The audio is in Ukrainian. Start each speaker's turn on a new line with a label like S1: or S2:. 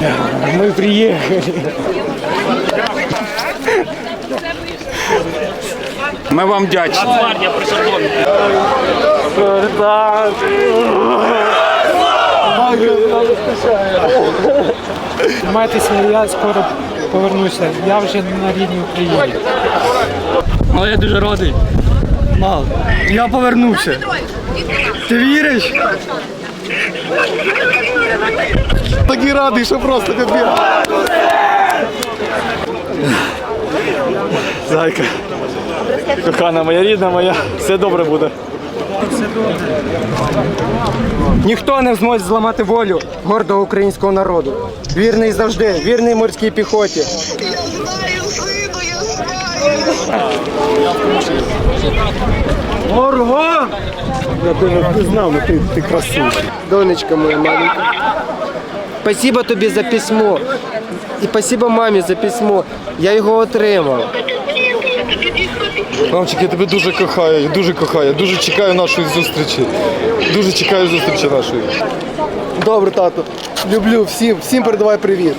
S1: Мы приехали.
S2: Ми вам вдячні.
S1: Тримайтеся, я скоро повернуся. Я вже на рідній Україні.
S3: Але я дуже радий. Мал, я повернувся. Ти віриш?
S4: Такий радий, що просто капець. Зайка. Кохана моя рідна моя, все добре буде.
S3: Ніхто не зможе зламати волю гордого українського народу. Вірний завжди, вірний морській піхоті.
S5: Я знаю, сину, я знаю.
S3: Горго!
S4: Я ну ти, ти красивий.
S3: Донечка моя маленька. Спасибо тобі за письмо. І спасибо мамі за письмо. Я його отримав.
S4: Мамчик, я тебе дуже кохаю, дуже кохаю, дуже чекаю нашої зустрічі. Дуже чекаю зустрічі нашої. Добре, тато. Люблю всім, всім передавай привіт.